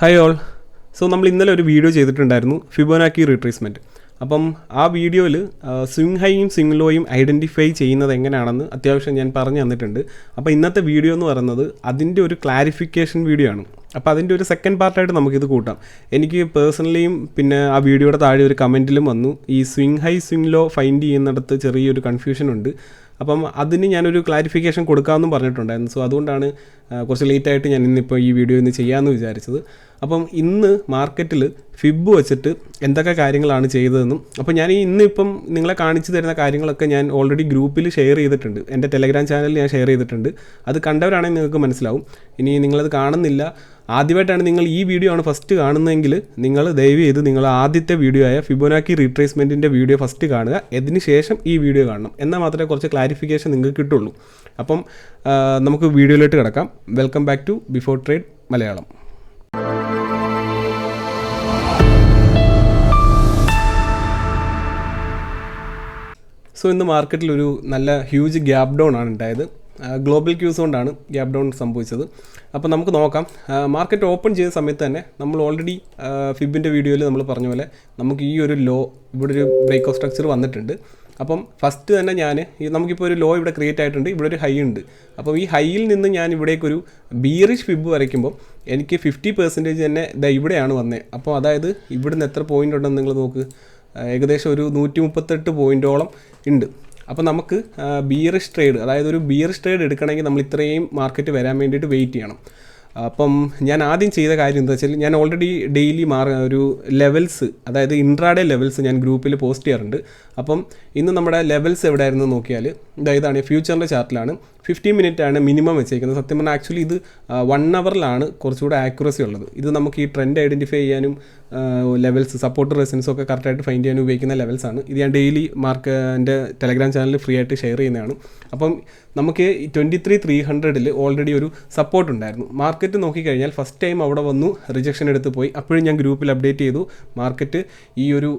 Hi all so നമ്മൾ ഇന്നലെ ഒരു വീഡിയോ ചെയ്തിട്ടുണ്ടായിരുന്നു ഫിബോനാക്കി റീട്രേസ്മെന്റ് അപ്പം ആ വീഡിയോയിൽ സ്വിങ് ഹൈയും സ്വിങ് ലോയും ഐഡന്റിഫൈ ചെയ്യുന്നത് എങ്ങനെയാണെന്ന് അത്യാവശ്യം ഞാൻ പറഞ്ഞു തന്നിട്ടുണ്ട്. അപ്പോൾ ഇന്നത്തെ വീഡിയോ എന്ന് പറയുന്നത് അതിന്റെ ഒരു ക്ലാരിഫിക്കേഷൻ വീഡിയോ ആണ്. അപ്പോൾ അതിന്റെ ഒരു സെക്കൻഡ് പാർട്ടായിട്ട് നമുക്കിത് കൂട്ടാം. എനിക്ക് പേഴ്സണലിയും പിന്നെ ആ വീഡിയോയുടെ താഴെ ഒരു കമന്റിലും വന്നു. ഈ swing high swing low find ചെയ്യുന്നിടത്ത് ചെറിയൊരു കൺഫ്യൂഷൻ ഉണ്ട്. അപ്പം അതിന് ഞാനൊരു ക്ലാരിഫിക്കേഷൻ കൊടുക്കാമെന്നും പറഞ്ഞിട്ടുണ്ടായിരുന്നു. സോ അതുകൊണ്ടാണ് കുറച്ച് ലേറ്റായിട്ട് ഞാൻ ഇന്നിപ്പോൾ ഈ വീഡിയോ ഇന്ന് ചെയ്യാമെന്ന് വിചാരിച്ചത്. അപ്പം ഇന്ന് മാർക്കറ്റിൽ ഫിബ് വെച്ചിട്ട് എന്തൊക്കെ കാര്യങ്ങളാണ് ചെയ്തതെന്നും അപ്പോൾ ഞാൻ ഈ ഇന്നിപ്പം നിങ്ങളെ കാണിച്ചു തരുന്ന കാര്യങ്ങളൊക്കെ ഞാൻ ഓൾറെഡി ഗ്രൂപ്പിൽ ഷെയർ ചെയ്തിട്ടുണ്ട്. എന്റെ ടെലഗ്രാം ചാനലിൽ ഞാൻ ഷെയർ ചെയ്തിട്ടുണ്ട്. അത് കണ്ടവരാണെങ്കിൽ നിങ്ങൾക്ക് മനസ്സിലാവും. ഇനി നിങ്ങളത് കാണുന്നില്ല. ആദ്യമായിട്ടാണ് നിങ്ങൾ ഈ വീഡിയോ ആണ് ഫസ്റ്റ് കാണുന്നതെങ്കിൽ നിങ്ങൾ ദയവ് ചെയ്ത് നിങ്ങൾ ആദ്യത്തെ വീഡിയോ ആയ ഫിബോനാക്കി റീട്രേസ്മെന്റിന്റെ വീഡിയോ ഫസ്റ്റ് കാണുക. അതിന് ശേഷം ഈ വീഡിയോ കാണണം. എന്നാൽ മാത്രമേ കുറച്ച് ക്ലാരിഫിക്കേഷൻ നിങ്ങൾക്ക് കിട്ടുള്ളൂ. അപ്പം നമുക്ക് വീഡിയോയിലോട്ട് കിടക്കാം. Welcome back to before trade Malayalam. So ഇന്ന് മാർക്കറ്റിൽ ഒരു നല്ല ഹ്യൂജ് ഗ്യാപ് ഡൗൺ ആണ് ഉണ്ടായത്. ഗ്ലോബൽ ക്യൂസ് കൊണ്ടാണ് ഗ്യാപ് ഡൗൺ സംഭവിച്ചത്. അപ്പോൾ നമുക്ക് നോക്കാം. മാർക്കറ്റ് ഓപ്പൺ ചെയ്ത സമയത്ത് തന്നെ നമ്മൾ ഓൾറെഡി ഫിബിന്റെ വീഡിയോയിൽ നമ്മൾ പറഞ്ഞ പോലെ നമുക്ക് ഈ ഒരു ലോ ഇവിടെ ഒരു ബ്രേക്ക് ഓഫ് സ്ട്രക്ചർ വന്നിട്ടുണ്ട്. അപ്പം ഫസ്റ്റ് തന്നെ ഞാൻ നമുക്കിപ്പോൾ ഒരു ലോ ഇവിടെ ക്രിയേറ്റ് ആയിട്ടുണ്ട്. ഇവിടെ ഒരു ഹൈ ഉണ്ട്. അപ്പം ഈ ഹൈയിൽ നിന്ന് ഞാൻ ഇവിടേക്കൊരു ബീറിഷ് ഫിബ് വരയ്ക്കുമ്പോൾ എനിക്ക് ഫിഫ്റ്റി പെർസെന്റേജ് തന്നെ ദാ ഇവിടെയാണ് വന്നത് അപ്പോൾ അതായത് ഇവിടുന്ന് എത്ര പോയിന്റ് ഉണ്ടെന്ന് നിങ്ങൾ നോക്ക്. ഏകദേശം ഒരു നൂറ്റി മുപ്പത്തെട്ട് പോയിന്റോളം ഉണ്ട്. അപ്പോൾ നമുക്ക് ബിയറിഷ് ട്രേഡ് അതായത് ഒരു ബീറിഷ് ട്രേഡ് എടുക്കണമെങ്കിൽ നമ്മൾ ഇത്രയും മാർക്കറ്റ് വരാൻ വേണ്ടിയിട്ട് വെയിറ്റ് ചെയ്യണം. അപ്പം ഞാൻ ആദ്യം ചെയ്ത കാര്യം എന്താ വെച്ചാൽ ഞാൻ ഓൾറെഡി ഡെയിലി മാറ ഒരു ലെവൽസ് അതായത് ഇൻട്രാഡേ ലെവൽസ് ഞാൻ ഗ്രൂപ്പിൽ പോസ്റ്റ് ചെയ്യാറുണ്ട്. അപ്പം ഇന്ന് നമ്മുടെ ലെവൽസ് എവിടെയായിരുന്നു നോക്കിയാൽ ഇതാ ഇതാണ് ഫ്യൂച്ചറിന്റെ ചാർട്ടിലാണ് ഫിഫ്റ്റീൻ മിനിറ്റ് ആണ് മിനിമം വെച്ചേക്കുന്നത്. സത്യം പറഞ്ഞാൽ ആക്ച്വലി ഇത് വൺ അവറിലാണ് കുറച്ചുകൂടെ ആക്യുറസി ഉള്ളത്. ഇത് നമുക്ക് ഈ ട്രെൻഡ് ഐഡന്റിഫൈ ചെയ്യാനും ലെവൽസ് സപ്പോർട്ട് റെസിൻസും ഒക്കെ കറക്റ്റായിട്ട് ഫൈൻഡ് ചെയ്യാൻ ഉപയോഗിക്കുന്ന ലെവൽസാണ് ഇത് ഞാൻ ഡെയിലി മാർക്ക് എന്റെ ടെലഗ്രാം ചാനലിൽ ഫ്രീ ആയിട്ട് ഷെയർ ചെയ്യുന്നതാണ്. അപ്പം നമുക്ക് ട്വന്റി ത്രീ ത്രീ ഹൺഡ്രഡിൽ ഓൾറെഡി ഒരു സപ്പോർട്ട് ഉണ്ടായിരുന്നു. മാർക്കറ്റ് നോക്കിക്കഴിഞ്ഞാൽ ഫസ്റ്റ് ടൈം അവിടെ വന്നു റിജക്ഷൻ എടുത്ത് പോയി. അപ്പോഴും ഞാൻ ഗ്രൂപ്പിൽ അപ്ഡേറ്റ് ചെയ്തു. മാർക്കറ്റ് ഈ ഒരു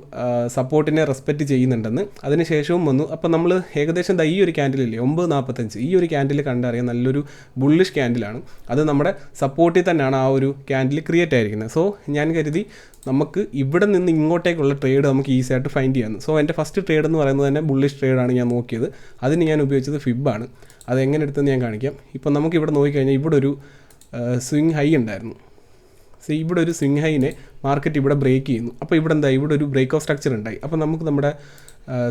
സപ്പോർട്ടിനെ റെസ്പെക്റ്റ് ചെയ്യുന്നുണ്ടെന്ന്. അതിനുശേഷവും വന്നു. അപ്പം നമ്മൾ ഏകദേശം ഈ ഒരു ക്യാൻഡിലില്ലേ ഒമ്പത് നാൽപ്പത്തഞ്ച് ഈ ഒരു ക്യാൻഡിൽ കണ്ടറിയാം നല്ലൊരു ബുള്ളിഷ് ക്യാൻഡിലാണ് അത് നമ്മുടെ സപ്പോർട്ടിൽ തന്നെയാണ് ആ ഒരു ക്യാൻഡിൽ ക്രിയേറ്റ് ആയിരിക്കുന്നത്. സോ ഞാൻ കരുതി നമുക്ക് ഇവിടെ നിന്ന് ഇങ്ങോട്ടേക്കുള്ള ട്രേഡ് നമുക്ക് ഈസി ആയിട്ട് ഫൈൻഡ് ചെയ്യാം. സോ എന്റെ ഫസ്റ്റ് ട്രേഡ് എന്ന് പറയുന്നത് തന്നെ ബുള്ളിഷ് ട്രേഡാണ് ഞാൻ നോക്കിയത്. അതിന് ഞാൻ ഉപയോഗിച്ചത് ഫിബാണ് അത് എങ്ങനെ എടുത്തെന്ന് ഞാൻ കാണിക്കാം. ഇപ്പം നമുക്ക് ഇവിടെ നോക്കിക്കഴിഞ്ഞാൽ ഇവിടെ ഒരു സ്വിങ് ഹൈ ഉണ്ടായിരുന്നു. സോ ഇവിടെ ഒരു സ്വിങ് ഹൈനെ മാർക്കറ്റ് ഇവിടെ ബ്രേക്ക് ചെയ്യുന്നു. അപ്പോൾ ഇവിടെ എന്താ ഇവിടെ ഒരു ബ്രേക്ക് ഓഫ് സ്ട്രക്ചർ ഉണ്ടായി. അപ്പോൾ നമുക്ക് നമ്മുടെ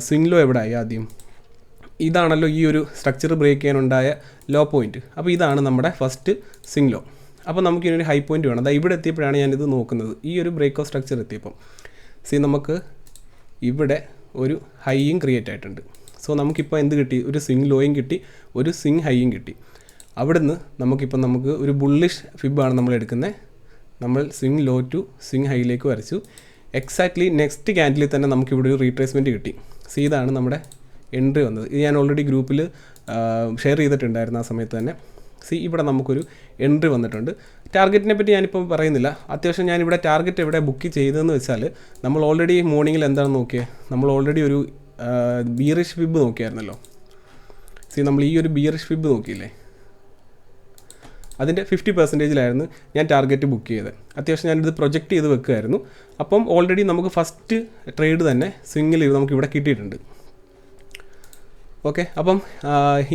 സ്വിങ് ലോ എവിടെ ആയി ആദ്യം? ഇതാണല്ലോ ഈ ഒരു സ്ട്രക്ചർ ബ്രേക്ക് ചെയ്യാനുണ്ടായ ലോ പോയിന്റ് അപ്പോൾ ഇതാണ് നമ്മുടെ ഫസ്റ്റ് സിംഗ് ലോ അപ്പോൾ നമുക്ക് ഇതിനൊരു ഹൈ പോയിന്റ് വേണം. അതാ ഇവിടെ എത്തിയപ്പോഴാണ് ഞാനിത് നോക്കുന്നത്. ഈ ഒരു ബ്രേക്ക് ഓഫ് സ്ട്രക്ചർ എത്തിയപ്പം. സി നമുക്ക് ഇവിടെ ഒരു ഹൈയും ക്രിയേറ്റ് ആയിട്ടുണ്ട്. സോ നമുക്കിപ്പോൾ എന്ത് കിട്ടി? ഒരു സിംഗ് ലോയും കിട്ടി ഒരു സിംഗ് ഹൈയും കിട്ടി. അവിടുന്ന് നമുക്കിപ്പോൾ നമുക്ക് ഒരു ബുള്ളിഷ് ഫിബാണ് നമ്മൾ എടുക്കുന്നത്. നമ്മൾ സിംഗ് ലോ ടു സ്വിങ് ഹൈയിലേക്ക് വരച്ചു. എക്സാക്ട്ലി നെക്സ്റ്റ് ക്യാൻഡിൽ തന്നെ നമുക്കിവിടെ ഒരു റീട്രേസ്മെന്റ് കിട്ടി. സി ഇതാണ് നമ്മുടെ എൻട്രി വന്നത്. ഇത് ഞാൻ ഓൾറെഡി ഗ്രൂപ്പിൽ ഷെയർ ചെയ്തിട്ടുണ്ടായിരുന്നു ആ സമയത്ത് തന്നെ. സി ഇവിടെ നമുക്കൊരു എൻട്രി വന്നിട്ടുണ്ട്. ടാർഗറ്റിനെ പറ്റി ഞാനിപ്പോൾ പറയുന്നില്ല. അത്യാവശ്യം ഞാനിവിടെ ടാർഗറ്റ് എവിടെ ബുക്ക് ചെയ്തതെന്ന് വെച്ചാൽ നമ്മൾ ഓൾറെഡി മോർണിംഗിൽ എന്താണ് നോക്കിയത് നമ്മൾ ഓൾറെഡി ഒരു ബീറിഷ് ഫിബ് നോക്കിയായിരുന്നല്ലോ. സി നമ്മൾ ഈ ഒരു ബീറിഷ് ഫിബ് നോക്കിയില്ലേ? അതിന്റെ ഫിഫ്റ്റി പെർസെന്റേജിലായിരുന്നു ഞാൻ ടാർഗറ്റ് ബുക്ക് ചെയ്തത്. അത്യാവശ്യം ഞാനിത് പ്രൊജക്റ്റ് ചെയ്ത് വെക്കുമായിരുന്നു അപ്പം ഓൾറെഡി നമുക്ക് ഫസ്റ്റ് ട്രേഡ് തന്നെ സ്വിങ്ങിൽ നമുക്ക് ഇവിടെ കിട്ടിയിട്ടുണ്ട്. ഓക്കെ അപ്പം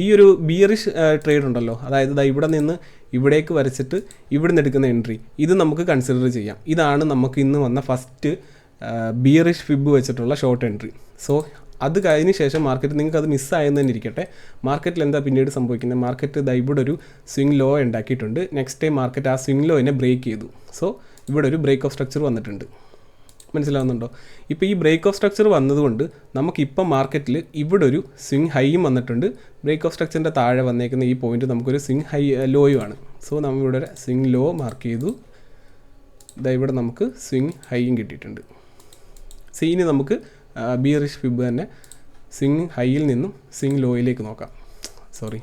ഈ ഒരു ബിയറിഷ് ട്രേഡ് ഉണ്ടല്ലോ. അതായത് ഇവിടെ നിന്ന് ഇവിടേക്ക് വരച്ചിട്ട് ഇവിടുന്ന് എടുക്കുന്ന എൻട്രി. ഇത് നമുക്ക് കൺസിഡർ ചെയ്യാം. ഇതാണ് നമുക്ക് ഇന്ന് വന്ന ഫസ്റ്റ് ബിയറിഷ് ഫിബ് വെച്ചിട്ടുള്ള ഷോർട്ട് എൻട്രി സോ അത് കഴിഞ്ഞ ശേഷം മാർക്കറ്റ് നിങ്ങൾക്ക് അത് മിസ്സായെന്ന് തന്നെ ഇരിക്കട്ടെ. മാർക്കറ്റിൽ എന്താ പിന്നീട് സംഭവിക്കുന്നത്? മാർക്കറ്റ് ദാ ഇവിടെ ഒരു സ്വിംഗ് ലോ ഉണ്ടാക്കിയിട്ടുണ്ട്. നെക്സ്റ്റ് ഡേ മാർക്കറ്റ് ആ സ്വിങ് ലോനെ ബ്രേക്ക് ചെയ്തു. സോ ഇവിടെ ഒരു ബ്രേക്ക് ഓഫ് സ്ട്രക്ചർ വന്നിട്ടുണ്ട്. മനസ്സിലാവുന്നുണ്ടോ? ഇപ്പോൾ ഈ ബ്രേക്ക് ഓഫ് സ്ട്രക്ചർ വന്നതുകൊണ്ട് നമുക്കിപ്പം മാർക്കറ്റിൽ ഇവിടെ ഒരു സ്വിങ് ഹൈയും വന്നിട്ടുണ്ട്. ബ്രേക്ക് ഓഫ് സ്ട്രക്ചറിന്റെ താഴെ വന്നേക്കുന്ന ഈ പോയിന്റ് നമുക്കൊരു സ്വിങ് ഹൈ ലോയും ആണ്. സോ നമ്മൾ ഇവിടെ ഒരു സ്വിങ് ലോ മാർക്ക് ചെയ്തു. ഇതാ ഇവിടെ നമുക്ക് സ്വിങ് ഹൈയും കിട്ടിയിട്ടുണ്ട്. സോ ഇനി നമുക്ക് ബിയറിഷ് ഫിബ് തന്നെ സ്വിങ് ഹൈയിൽ നിന്നും സ്വിങ് ലോയിലേക്ക് നോക്കാം. Sorry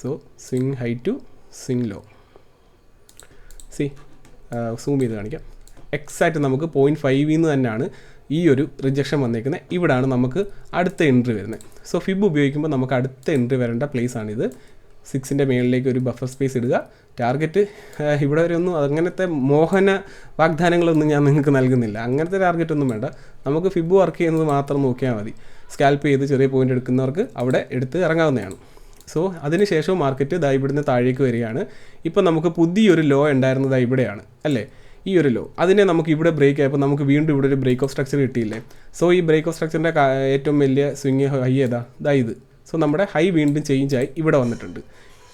so swing high to swing low see zoom ചെയ്ത് കാണിക്കാം. എക്സാക്റ്റ് നമുക്ക് പോയിന്റ് ഫൈവിൽ നിന്ന് തന്നെയാണ് ഈ ഒരു റിജക്ഷൻ വന്നേക്കുന്നത് ഇവിടാണ് നമുക്ക് അടുത്ത എൻട്രി വരുന്നത് സോ ഫിബ് ഉപയോഗിക്കുമ്പോൾ നമുക്ക് അടുത്ത എൻട്രി വരേണ്ട പ്ലേസ് ആണിത്. സിക്സിന്റെ മേളിലേക്ക് ഒരു ബഫർ സ്പേസ് ഇടുക. ടാർഗറ്റ് ഇവിടെ വരെ ഒന്നും അങ്ങനത്തെ മോഹന വാഗ്ദാനങ്ങളൊന്നും ഞാൻ നിങ്ങൾക്ക് നൽകുന്നില്ല. അങ്ങനത്തെ ടാർഗറ്റ് ഒന്നും വേണ്ട. നമുക്ക് ഫിബ് വർക്ക് ചെയ്യുന്നത് മാത്രം നോക്കിയാൽ മതി. സ്കാൽപ്പ് ചെയ്ത് ചെറിയ പോയിന്റ് എടുക്കുന്നവർക്ക് അവിടെ എടുത്ത് ഇറങ്ങാവുന്നതാണ്. സോ അതിനുശേഷം മാർക്കറ്റ് ദാ ഇവിടുന്ന് താഴേക്ക് വരികയാണ്. ഇപ്പോൾ നമുക്ക് പുതിയൊരു ലോ ഉണ്ടായിരുന്നത് ഇവിടെയാണ്. അല്ലേ? ഈ ഒരു ലോ അതിനെ നമുക്ക് ഇവിടെ ബ്രേക്ക് ആയപ്പോൾ നമുക്ക് വീണ്ടും ഇവിടെ ഒരു ബ്രേക്ക് ഓഫ് സ്ട്രക്ചർ കിട്ടിയില്ലേ? സോ ഈ ബ്രേക്ക് ഓഫ് സ്ട്രക്ചറിന്റെ ഏറ്റവും വലിയ സ്വിങ് ഹൈ ഏതാ? ഇതാ ഇത്. സോ നമ്മുടെ ഹൈ വീണ്ടും ചേഞ്ച് ആയി ഇവിടെ വന്നിട്ടുണ്ട്.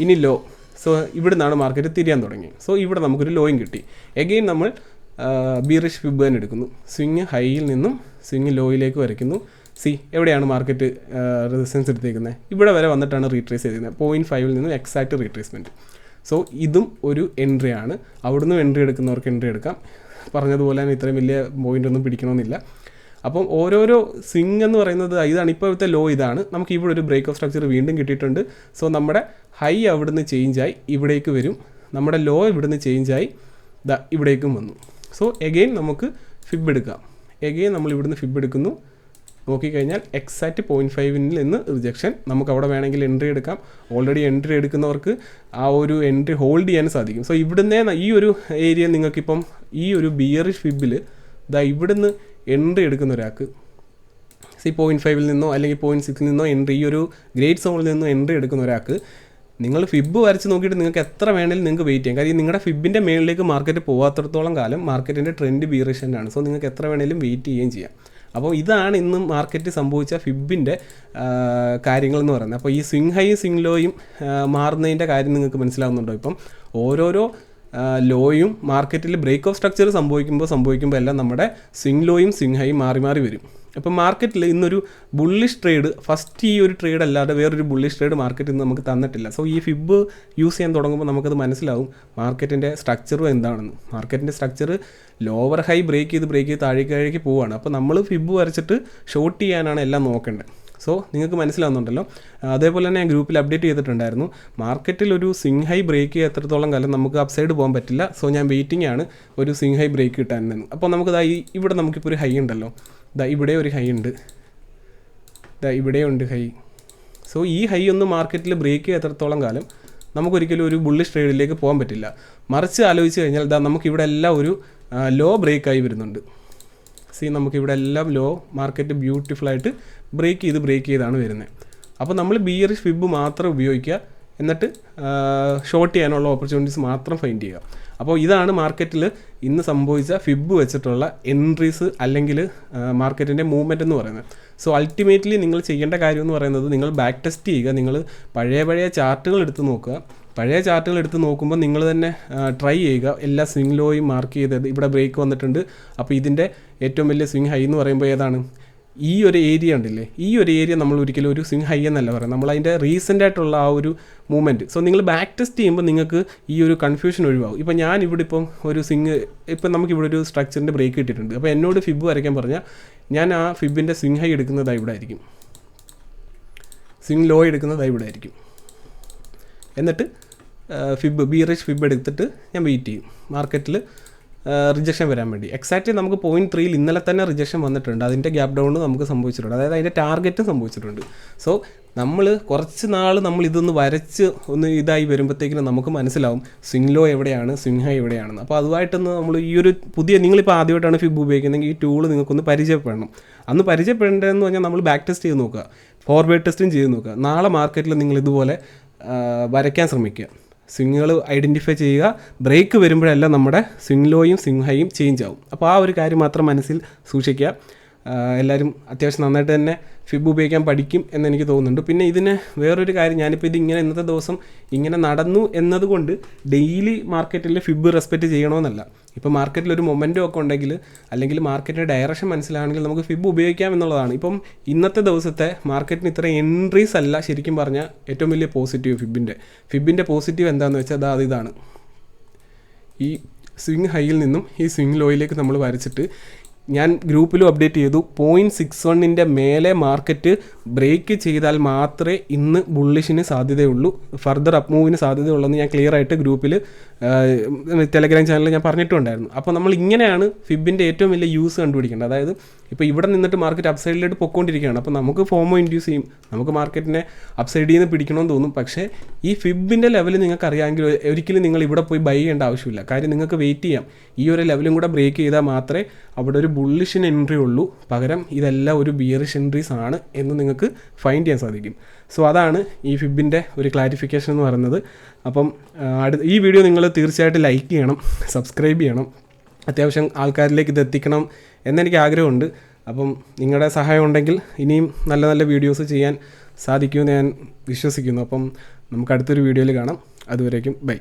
ഇനി ലോ സോ ഇവിടെ നിന്നാണ് മാർക്കറ്റ് തിരിയാൻ തുടങ്ങി. സോ ഇവിടെ നമുക്കൊരു ലോയും കിട്ടി. എഗെയിൻ നമ്മൾ ബീറിഷ് ഫിബ് തന്നെ എടുക്കുന്നു. സ്വിങ് ഹൈയിൽ നിന്നും സ്വിങ് ലോയിലേക്ക് വരയ്ക്കുന്നു. സി എവിടെയാണ് മാർക്കറ്റ് റെസിസ്റ്റൻസ് എടുത്തേക്കുന്നത് ഇവിടെ വരെ വന്നിട്ടാണ് റീട്രേസ് ചെയ്തിരുന്നത് പോയിന്റ് ഫൈവിൽ നിന്നും എക്സാക്റ്റ് റീട്രേസ്മെന്റ് സോ ഇതും ഒരു എൻട്രി ആണ്. അവിടുന്ന് എൻട്രി എടുക്കുന്നവർക്ക് എൻട്രി എടുക്കാം. പറഞ്ഞതുപോലെ തന്നെ ഇത്രയും വലിയ പോയിന്റ് ഒന്നും പിടിക്കണമെന്നില്ല. അപ്പം ഓരോരോ സ്വിങ് എന്ന് പറയുന്നത് ഇതാണ്. ഇപ്പോഴത്തെ ലോ ഇതാണ്. നമുക്ക് ഇവിടെ ഒരു ബ്രേക്ക് ഓഫ് സ്ട്രക്ചർ വീണ്ടും കിട്ടിയിട്ടുണ്ട്. സോ നമ്മുടെ ഹൈ അവിടുന്ന് ചേഞ്ചായി ഇവിടേക്ക് വരും. നമ്മുടെ ലോ ഇവിടുന്ന് ചേഞ്ചായി ഇവിടേക്കും വന്നു. സോ എഗെയിൻ നമുക്ക് ഫിബ് എടുക്കാം. എഗെയിൻ നമ്മൾ ഇവിടുന്ന് ഫിബ് എടുക്കുന്നു. നോക്കിക്കഴിഞ്ഞാൽ എക്സാക്റ്റ് പോയിന്റ് ഫൈവിൽ നിന്ന് റിജക്ഷൻ നമുക്ക് അവിടെ വേണമെങ്കിൽ എൻട്രി എടുക്കാം. ഓൾറെഡി എൻട്രി എടുക്കുന്നവർക്ക് ആ ഒരു എൻട്രി ഹോൾഡ് ചെയ്യാൻ സാധിക്കും. സോ ഇവിടുന്നേ ഈ ഒരു ഏരിയ നിങ്ങൾക്കിപ്പം ഈ ഒരു ബിയറിഷ് ഫിബിൽ ഇതാ ഇവിടുന്ന് എൻട്രി എടുക്കുന്ന ഒരാൾക്ക് സി പോയിന്റ് ഫൈവിൽ നിന്നോ അല്ലെങ്കിൽ പോയിന്റ് സിക്സിൽ നിന്നോ എൻട്രി ഈ ഒരു ഗ്രേറ്റ് സോണിൽ നിന്നോ എൻട്രി എടുക്കുന്ന ഒരാൾക്ക് നിങ്ങൾ ഫിബ് വരച്ച് നോക്കിയിട്ട് നിങ്ങൾക്ക് എത്ര വേണമെങ്കിലും നിങ്ങൾക്ക് വെയിറ്റ് ചെയ്യാം. കാര്യം നിങ്ങളുടെ ഫിബിന്റെ മേളിലേക്ക് മാർക്കറ്റ് പോകാത്തടത്തോളം കാലം മാർക്കറ്റിന്റെ ട്രെൻഡ് ബീറിഷന്റാണ് സോ നിങ്ങൾക്ക് എത്ര വേണമെങ്കിലും വെയിറ്റ് ചെയ്യുകയും ചെയ്യാം. അപ്പോൾ ഇതാണ് ഇന്ന് മാർക്കറ്റ് സംഭവിച്ച ഫിബിന്റെ കാര്യങ്ങൾ എന്ന് പറയുന്നത്. അപ്പോൾ ഈ സ്വിങ് ഹൈ സ്വിങ് ലോയും മാറുന്നതിന്റെ കാര്യം നിങ്ങൾക്ക് മനസ്സിലാവുന്നുണ്ടോ? ഇപ്പം ഓരോരോ ലോയും മാർക്കറ്റിൽ ബ്രേക്ക് ഓഫ് സ്ട്രക്ചർ സംഭവിക്കുമ്പോൾ സംഭവിക്കുമ്പോൾ എല്ലാം നമ്മുടെ സ്വിങ് ലോയും സ്വിങ് ഹൈയും മാറി മാറി വരും. അപ്പം മാർക്കറ്റിൽ ഇന്നൊരു ബുള്ളിഷ് ട്രേഡ് ഫസ്റ്റ് ഈ ഒരു ട്രേഡ് അല്ലാതെ വേറൊരു ബുള്ളിഷ് ട്രേഡ് മാർക്കറ്റിൽ നിന്ന് നമുക്ക് തന്നിട്ടില്ല. സോ ഈ ഫിബ് യൂസ് ചെയ്യാൻ തുടങ്ങുമ്പോൾ നമുക്കത് മനസ്സിലാവും മാർക്കറ്റിന്റെ സ്ട്രക്ചറും എന്താണെന്ന്. മാർക്കറ്റിന്റെ സ്ട്രക്ചർ ലോവർ ഹൈ ബ്രേക്ക് ചെയ്ത് ബ്രേക്ക് ചെയ്ത് താഴേക്ക് താഴേക്ക് പോവുകയാണ് അപ്പോൾ നമ്മൾ ഫിബ് വരച്ചിട്ട് ഷോർട്ട് ചെയ്യാനാണ് എല്ലാം നോക്കേണ്ടത് സോ നിങ്ങൾക്ക് മനസ്സിലാവുന്നുണ്ടല്ലോ. അതേപോലെ തന്നെ ഞാൻ ഗ്രൂപ്പിൽ അപ്ഡേറ്റ് ചെയ്തിട്ടുണ്ടായിരുന്നു. മാർക്കറ്റിൽ ഒരു സ്വിങ് ഹൈ ബ്രേക്ക് എത്രത്തോളം കാലം നമുക്ക് അപ്സൈഡ് പോകാൻ പറ്റില്ല. സോ ഞാൻ വെയിറ്റിംഗ് ആണ് ഒരു സ്വിങ് ഹൈ ബ്രേക്ക് കിട്ടാൻ നിന്ന് അപ്പോൾ നമുക്ക് ഈ ഇവിടെ നമുക്കിപ്പോൾ ഒരു ഹൈ ഉണ്ടല്ലോ. ഇതാ ഇവിടെ ഒരു ഹൈ ഉണ്ട്. ഇതാ ഇവിടെ ഉണ്ട് ഹൈ സോ ഈ ഹൈ ഒന്നും മാർക്കറ്റിൽ ബ്രേക്ക് എത്രത്തോളം കാലം നമുക്കൊരിക്കലും ഒരു ബുള്ളിഷ് ട്രേഡിലേക്ക് പോകാൻ പറ്റില്ല. മറിച്ച് ആലോചിച്ച് കഴിഞ്ഞാൽ ദാ നമുക്കിവിടെ എല്ലാം ഒരു ലോ ബ്രേക്കായി വരുന്നുണ്ട്. സി നമുക്ക് ഇവിടെ എല്ലാം ലോ മാർക്കറ്റ് ബ്യൂട്ടിഫുൾ ആയിട്ട് ബ്രേക്ക് ചെയ്ത് ബ്രേക്ക് ചെയ്താണ് വരുന്നത്. അപ്പോൾ നമ്മൾ ബിയറിഷ് ഫിബ് മാത്രം ഉപയോഗിക്കുക. എന്നിട്ട് ഷോർട്ട് ചെയ്യാനുള്ള ഓപ്പർച്യൂണിറ്റീസ് മാത്രം ഫൈൻഡ് ചെയ്യുക. അപ്പോൾ ഇതാണ് മാർക്കറ്റിൽ ഇന്ന് സംഭവിച്ച ഫിബ് വെച്ചിട്ടുള്ള എൻട്രീസ് അല്ലെങ്കിൽ മാർക്കറ്റിന്റെ മൂവ്മെന്റ് എന്ന് പറയുന്നത്. സോ അൾട്ടിമേറ്റ്ലി നിങ്ങൾ ചെയ്യേണ്ട കാര്യം എന്ന് പറയുന്നത് നിങ്ങൾ ബാക്ക് ടെസ്റ്റ് ചെയ്യുക. നിങ്ങൾ പഴയ പഴയ ചാർട്ടുകൾ എടുത്ത് നോക്കുക. പഴയ ചാർട്ടുകൾ എടുത്ത് നോക്കുമ്പോൾ നിങ്ങൾ തന്നെ ട്രൈ ചെയ്യുക. എല്ലാ സ്വിംഗ് ലോയും മാർക്ക് ചെയ്തത്. ഇവിടെ ബ്രേക്ക് വന്നിട്ടുണ്ട്. അപ്പോൾ ഇതിന്റെ ഏറ്റവും വലിയ സ്വിംഗ് ഹൈ എന്ന് പറയുമ്പോൾ ഏതാണ്? ഈ ഒരു ഏരിയ ഉണ്ടല്ലേ? ഈ ഒരു ഏരിയ നമ്മൾ ഒരിക്കലും ഒരു സ്വിംഗ് ഹൈ എന്നല്ല പറയാം നമ്മൾ അതിന്റെ റീസെന്റ് ആയിട്ടുള്ള ആ ഒരു മൂവ്മെന്റ് സോ നിങ്ങൾ ബാക്ക് ടെസ്റ്റ് ചെയ്യുമ്പോൾ നിങ്ങൾക്ക് ഈ ഒരു കൺഫ്യൂഷൻ ഒഴിവാകും. ഇപ്പോൾ ഞാൻ ഇവിടെ ഇപ്പം ഒരു സ്വിങ് ഇപ്പം നമുക്ക് ഇവിടെ ഒരു സ്ട്രക്ചറിന്റെ ബ്രേക്ക് കിട്ടിയിട്ടുണ്ട്. അപ്പോൾ എന്നോട് ഫിബ് വരയ്ക്കാൻ പറഞ്ഞാൽ ഞാൻ ആ ഫിബിന്റെ സ്വിംഗ് ഹൈ എടുക്കുന്നത് ഇവിടെ ആയിരിക്കും. സ്വിംഗ് ലോ എടുക്കുന്നത് ഇവിടെ ആയിരിക്കും. എന്നിട്ട് ഫിബ് ബി റിച്ച് ഫിബ് എടുത്തിട്ട് ഞാൻ വെയിറ്റ് ചെയ്യും. മാർക്കറ്റിൽ റിജക്ഷൻ വരാൻ വേണ്ടി. എക്സാക്ട്ലി നമുക്ക് പോയിന്റ് ത്രീയിൽ ഇന്നലെ തന്നെ റിജക്ഷൻ വന്നിട്ടുണ്ട്. അതിന്റെ ഗ്യാപ് ഡൗൺ നമുക്ക് സംഭവിച്ചിട്ടുണ്ട്. അതായത് അതിന്റെ ടാർഗറ്റും സംഭവിച്ചിട്ടുണ്ട്. സോ നമ്മൾ കുറച്ച് നാൾ നമ്മൾ ഇതൊന്ന് വരച്ച് ഒന്ന് ഇതായി വരുമ്പോഴത്തേക്കിനും നമുക്ക് മനസ്സിലാവും സ്വിങ് ലോ എവിടെയാണ് സ്വിങ് ഹൈ എവിടെയാണെന്ന്. അപ്പോൾ അതുമായിട്ടൊന്ന് നമ്മൾ ഈ ഒരു പുതിയ നിങ്ങളിപ്പോൾ ആദ്യമായിട്ടാണ് ഫിബ് ഉപയോഗിക്കുന്നതെങ്കിൽ ഈ ടൂൾ നിങ്ങൾക്കൊന്ന് പരിചയപ്പെടണം. അന്ന് പരിചയപ്പെടേണ്ടതെന്ന് പറഞ്ഞാൽ നമ്മൾ ബാക്ക് ടെസ്റ്റ് ചെയ്ത് നോക്കുക. ഫോർവേഡ് ടെസ്റ്റും ചെയ്ത് നോക്കുക. നാളെ മാർക്കറ്റിൽ നിങ്ങൾ ഇതുപോലെ വരയ്ക്കാൻ ശ്രമിക്കുക. സ്വിങ്ങുകൾ ഐഡന്റിഫൈ ചെയ്യുക. ബ്രേക്ക് വരുമ്പോഴെല്ലാം നമ്മുടെ സ്വിങ് ലോയും സ്വിങ് ഹൈയും ചേഞ്ച് ആവും. അപ്പോൾ ആ ഒരു കാര്യം മാത്രം മനസ്സിൽ സൂക്ഷിക്കുക. എല്ലാവരും അത്യാവശ്യം നന്നായിട്ട് തന്നെ ഫിബ് ഉപയോഗിക്കാൻ പഠിക്കും എന്ന് എനിക്ക് തോന്നുന്നുണ്ട്. പിന്നെ ഇതിന് വേറൊരു കാര്യം ഞാനിപ്പോൾ ഇത് ഇങ്ങനെ ഇന്നത്തെ ദിവസം ഇങ്ങനെ നടന്നു എന്നതുകൊണ്ട് ഡെയിലി മാർക്കറ്റിൽ ഫിബ് റെസ്പെക്റ്റ് ചെയ്യണമെന്നല്ല. ഇപ്പോൾ മാർക്കറ്റിൽ ഒരു മൊമെന്റോ ഒക്കെ ഉണ്ടെങ്കിൽ അല്ലെങ്കിൽ മാർക്കറ്റിന്റെ ഡയറക്ഷൻ മനസ്സിലാണെങ്കിൽ നമുക്ക് ഫിബ് ഉപയോഗിക്കാം എന്നുള്ളതാണ്. ഇപ്പം ഇന്നത്തെ ദിവസത്തെ മാർക്കറ്റിന് ഇത്ര എൻട്രീസ് അല്ല ശരിക്കും പറഞ്ഞാൽ ഏറ്റവും വലിയ പോസിറ്റീവ് ഫിബിന്റെ ഫിബിന്റെ പോസിറ്റീവ് എന്താണെന്ന് വെച്ചാൽ അതാ ഇതാണ്. ഈ സ്വിങ് ഹൈയിൽ നിന്നും ഈ സ്വിങ് ലോയിലേക്ക് നമ്മൾ വരച്ചിട്ട് ഞാൻ ഗ്രൂപ്പിലും അപ്ഡേറ്റ് ചെയ്തു. പോയിന്റ് സിക്സ് വണ്ണിന്റെ മേലെ മാർക്കറ്റ് ബ്രേക്ക് ചെയ്താൽ മാത്രമേ ഇന്ന് ബുള്ളിഷിന് സാധ്യതയുള്ളൂ. ഫർദർ അപ്പ് മൂവിന് സാധ്യതയുള്ളതെന്ന് ഞാൻ ക്ലിയർ ആയിട്ട് ഗ്രൂപ്പിൽ ടെലഗ്രാം ചാനലിൽ ഞാൻ പറഞ്ഞിട്ടുണ്ടായിരുന്നു. അപ്പോൾ നമ്മൾ ഇങ്ങനെയാണ് ഫിബിന്റെ ഏറ്റവും വലിയ യൂസ് കണ്ടുപിടിക്കേണ്ടത്. അതായത് ഇപ്പോൾ ഇവിടെ നിന്നിട്ട് മാർക്കറ്റ് അപ്സൈഡിലോട്ട് പൊക്കോണ്ടിരിക്കുകയാണ്. അപ്പോൾ നമുക്ക് ഫോമോ ഇൻഡ്യൂസ് ചെയ്യും. നമുക്ക് മാർക്കറ്റിനെ അപ്സൈഡിൽ നിന്ന് പിടിക്കണമെന്ന് തോന്നും. പക്ഷേ ഈ ഫിബിന്റെ ലെവൽ നിങ്ങൾക്ക് അറിയാമെങ്കിൽ ഒരിക്കലും നിങ്ങൾ ഇവിടെ പോയി ബൈ ചെയ്യേണ്ട ആവശ്യമില്ല. കാര്യം നിങ്ങൾക്ക് വെയിറ്റ് ചെയ്യാം. ഈ ഒരു ലെവലും കൂടെ ബ്രേക്ക് ചെയ്താൽ മാത്രമേ അവിടെ ഒരു ബുള്ളിഷിന് എൻട്രി ഉള്ളൂ. പകരം ഇതെല്ലാം ഒരു ബിയറിഷ് എൻട്രീസ് ആണ് എന്ന് നിങ്ങൾക്ക് ഫൈൻഡ് ചെയ്യാൻ സാധിക്കും. സോ അതാണ് ഈ ഫിബിന്റെ ഒരു ക്ലാരിഫിക്കേഷൻ എന്ന് പറയുന്നത്. അപ്പം അടുത്ത ഈ വീഡിയോ നിങ്ങൾ തീർച്ചയായിട്ടും ലൈക്ക് ചെയ്യണം സബ്സ്ക്രൈബ് ചെയ്യണം. അത്യാവശ്യം ആൾക്കാരിലേക്ക് ഇത് എത്തിക്കണം എന്നെനിക്ക് ആഗ്രഹമുണ്ട്. അപ്പം നിങ്ങളുടെ സഹായം ഉണ്ടെങ്കിൽ ഇനിയും നല്ല നല്ല വീഡിയോസ് ചെയ്യാൻ സാധിക്കുമെന്ന് ഞാൻ വിശ്വസിക്കുന്നു. അപ്പം നമുക്ക് അടുത്തൊരു വീഡിയോയിൽ കാണാം. അതുവരേക്കും ബൈ